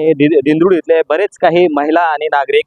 हे दि- इथले बरेच काही महिला आणि नागरिक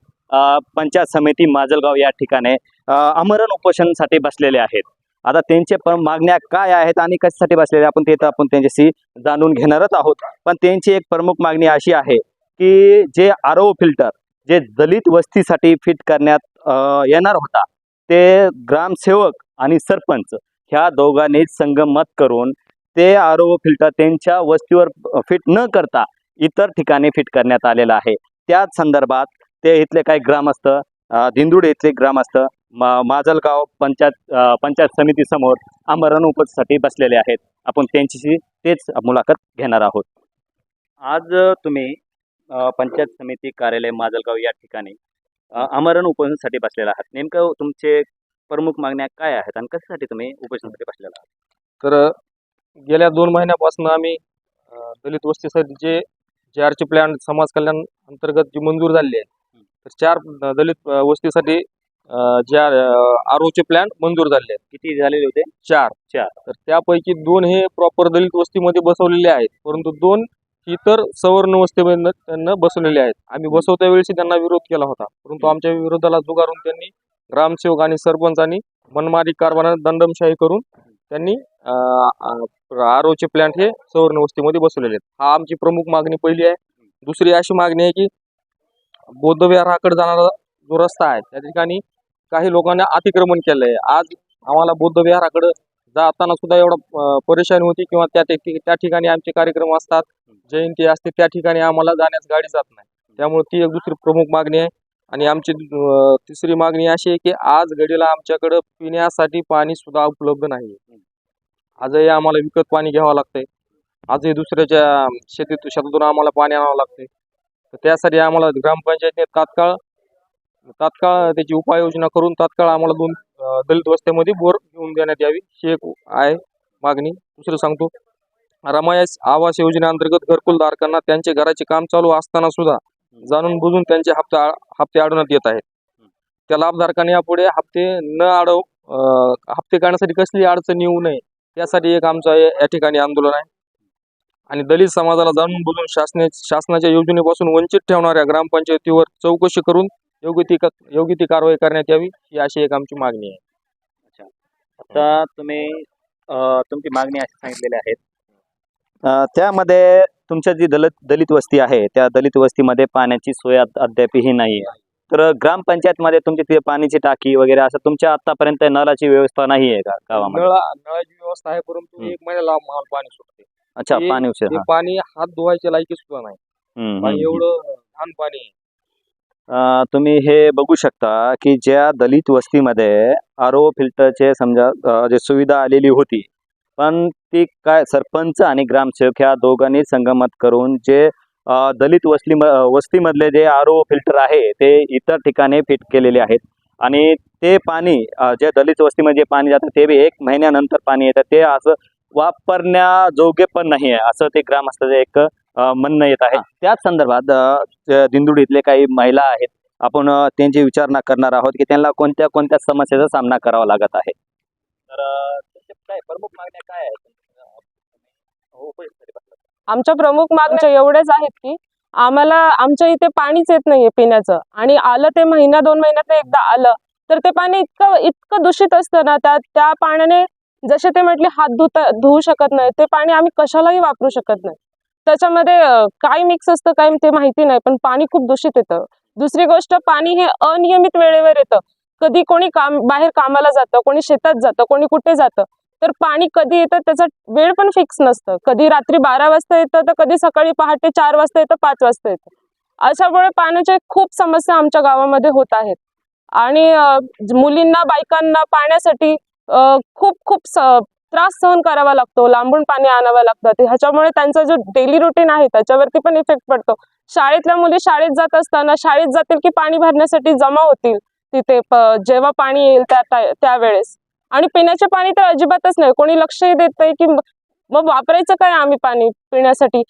पंचायत समिती माजलगाव या ठिकाणी आमरण उपोषणसाठी बसलेले आहेत. आता त्यांचे पण मागण्या काय आहेत आणि कशासाठी बसलेले आपण ते तर आपण त्यांच्याशी जाणून घेणारच आहोत. पण त्यांची एक प्रमुख मागणी अशी आहे की जे आर ओ फिल्टर जे दलित वस्तीसाठी फिट करण्यात येणार होता ते ग्रामसेवक आणि सरपंच ह्या दोघांनी संगमत करून ते आर ओ फिल्टर त्यांच्या वस्तीवर फिट न करता इतर ठिकाणी फिट करण्यात आलेलं आहे. त्याच संदर्भात ते इथले काही ग्रामस्थ अ, दिंडोडी इथले ग्रामस्थ मा माजलगाव पंचायत पंचायत समितीसमोर आमरण उपसाठी बसलेले आहेत. आपण त्यांच्याशी तेच मुलाखत घेणार आहोत. आज तुम्ही पंचायत समिती कार्यालय माजलगाव या ठिकाणी आमरण उपोषणासाठी बसलेला आहात. नेमकं तुमचे प्रमुख मागण्या काय आहेत आणि कशासाठी तुम्ही उपोषणासाठी बसलेला आहात? तर गेल्या दोन महिन्यापासून आम्ही दलित वस्तीसाठी जे जे आरचे प्लॅन समाज कल्याण अंतर्गत जी मंजूर झालेली आहे तर चार दलित वस्तीसाठी अ, ज्या आर ओचे प्लॅन मंजूर झालेले आहेत. किती झालेले होते? चार. चार. तर त्यापैकी दोन हे प्रॉपर दलित वस्तीमध्ये बसवलेले आहेत. परंतु दोन इतर सवर्ण वस्तीमध्ये त्यांना बसवलेले आहेत. आम्ही बसवत्या वेळेस त्यांना विरोध केला होता. परंतु आमच्या विरोधाला जुगारून त्यांनी ग्रामसेवक आणि सरपंचांनी मनमारी कारभाराने दंडमशाही करून त्यांनी आर ओचे प्लांट हे सवर्ण वस्तीमध्ये बसवलेले आहेत. हा आमची प्रमुख मागणी पहिली आहे. दुसरी अशी मागणी आहे की बौद्धविहाराकडे जाणारा जो रस्ता आहे त्या ठिकाणी काही लोकांना अतिक्रमण केलं आहे आज आम्हाला बौद्धविहाराकडे जाताना सुद्धा एवढा परेशानी होती किंवा त्या त्या ठिकाणी आमचे कार्यक्रम असतात जयंती असते त्या ठिकाणी आम्हाला जाण्यास गाडी जात नाही. त्यामुळे ती एक दुसरी प्रमुख मागणी आहे. आणि आमची तिसरी मागणी अशी आहे की आज घडीला आमच्याकडं पिण्यासाठी पाणी सुद्धा उपलब्ध नाही आजही आम्हाला विकत पाणी घ्यावं लागतंय. आजही दुसऱ्याच्या शेतीत शेतातून आम्हाला पाणी आणावं लागतंय. तर त्यासाठी आम्हाला ग्रामपंचायतीने तात्काळ तात्काळ त्याची उपाययोजना करून तात्काळ आम्हाला दोन दलित वस्त्यामध्ये बोर घेऊन देण्यात यावी ही एक आहे मागणी. दुसरं सांगतो रमायस आवास योजनेअंतर्गत घरकुलधारकांना त्यांचे घराचे काम चालू असताना सुद्धा जाणून बुजून त्यांचे हप्ते हप्ते अडवण्यात येत आहेत. त्या लाभधारकांनी यापुढे हप्ते न अडव हप्ते काढण्यासाठी कसली अडचण येऊ नये त्यासाठी एक आमचं या ठिकाणी आंदोलन आहे. आणि दलित समाजाला जाणून बुजून शासना शासनाच्या योजनेपासून वंचित ठेवणाऱ्या ग्रामपंचायतीवर चौकशी करून योग्य ती योग्य ती कारवाई करण्यात यावी ही अशी एक आमची मागणी आहे. आता तुम्ही तुमची मागणी अशी सांगितलेली आहेत त्यामध्ये तुमच्या जी दलित दलित वस्ती आहे त्या दलित वस्तीमध्ये पाण्याची सोय अद- अद्यापही नाही आहे तर ग्रामपंचायतमध्ये तुमची ते पाण्याची टाकी वगैरे असं तुमच्या आतापर्यंत नळाची व्यवस्था नाही आहे का गावामध्ये नळा नळाची व्यवस्था आहे परंतु. एक महिन्याला आम्हाला पाणी सुटते अच्छा ते- पाणी उशीर ते हा. पाणी हात धुवायच्या लायकी सुद्धा नाही हम्म, हम्म, पाणी हम्म. एवढं घाण पाणी आहे. अ, तुम्ही हे बघू शकता की ज्या दलित वस्तीमध्ये आर ओ फिल्टरचे समजा अ, जे सुविधा आलेली होती पण ती काय सरपंच आणि ग्रामसेवक ह्या दोघांनी संगमत करून जे दलित वस्ती वस्तीमधले जे आर ओ फिल्टर आहे ते इतर ठिकाणी फिट केलेले आहेत. आणि ते पाणी जे दलित वस्तीमध्ये जे पाणी जातं ते बी एक महिन्यानंतर पाणी येतं. ते असं वापरण्याजोगे पण नाही आहे असं ते ग्रामस्थाचं एक म्हणणं येत आहे. त्याच संदर्भात दिंडोरीतले काही महिला आहेत आपण त्यांची विचारणा करणार आहोत की त्यांना कोणत्या कोणत्या समस्येचा सामना करावा लागत आहे. तर काय प्रमुख मागण्या काय आहेत? हो, आमच्या प्रमुख मागण्या एवढ्याच आहेत की आम्हाला आमच्या इथे पाणीच येत नाहीये पिण्याचं. आणि आलं ते महिना दोन महिन्यात एकदा आलं तर ते पाणी इतकं इतकं दूषित असतं ना त्या त्या पाण्याने जसे ते म्हटले हात धुता धुवू शकत नाही ते पाणी आम्ही कशालाही वापरू शकत नाही. त्याच्यामध्ये काय मिक्स असतं काय ते माहिती नाही पण पाणी खूप दूषित येतं. दुसरी गोष्ट पाणी हे अनियमित वेळेवर येतं. कधी कोणी काम बाहेर कामाला जातं कोणी शेतात जातं कोणी कुठे जातं. तर पाणी कधी येतं त्याचा वेळ पण फिक्स नसतं. कधी रात्री बारा वाजता येतं तर कधी सकाळी पहाटे चार वाजता येतं पाच वाजता येतं. अशामुळे पाण्याच्या खूप समस्या आमच्या गावामध्ये होत आहेत. आणि मुलींना बायकांना पाण्यासाठी खूप खूप त्रास सहन करावा लागतो. लांबून पाणी आणावं लागतं. ह्याच्यामुळे त्यांचा जो डेली रुटीन आहे त्याच्यावरती पण इफेक्ट पडतो. शाळेतल्या मुली शाळेत जात असताना शाळेत जातील की पाणी भरण्यासाठी जमा होतील तिथे जेव्हा पाणी येईल त्या- त्यावेळेस. आणि पिण्याचे पाणी तर अजिबातच नाही. कोणी लक्षही देत नाही की मग वापरायचं काय आम्ही पाणी पिण्यासाठी?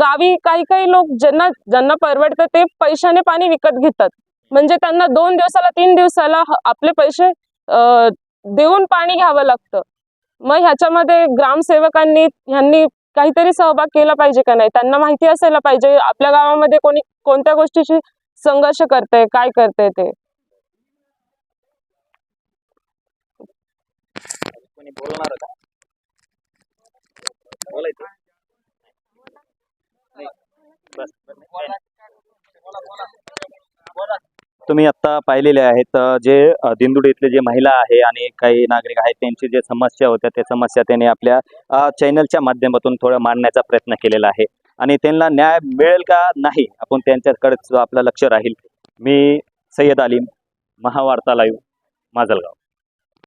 गावी काही काही लोक ज्यांना ज्यांना परवडतं ते पैशाने पाणी विकत घेतात. म्हणजे त्यांना दोन दिवसाला तीन दिवसाला आपले पैसे देऊन पाणी घ्यावं लागतं. मग ह्याच्यामध्ये ग्रामसेवकांनी ह्यांनी काहीतरी सहभाग केला पाहिजे का नाही? त्यांना माहिती असायला पाहिजे. आपल्या गावामध्ये कोणी कोणत्या गोष्टीची संघर्ष करतंय? काय करते ते? आणि बोलणार होता. बोलायचं? तुम्ही आता पाहिलेले आहेत जे दिंदुडी इथले जे महिला आहे आणि काही नागरिक आहेत त्यांची जे समस्या होत्या त्या समस्या त्यांनी आपल्या चॅनलच्या माध्यमातून थोडं मांडण्याचा प्रयत्न केलेला आहे. आणि त्यांना न्याय मिळेल का नाही आपण त्यांच्याकडे आपलं लक्ष राहील. मी सय्यद अलीम महावार्ता लाईव्ह माजलगाव.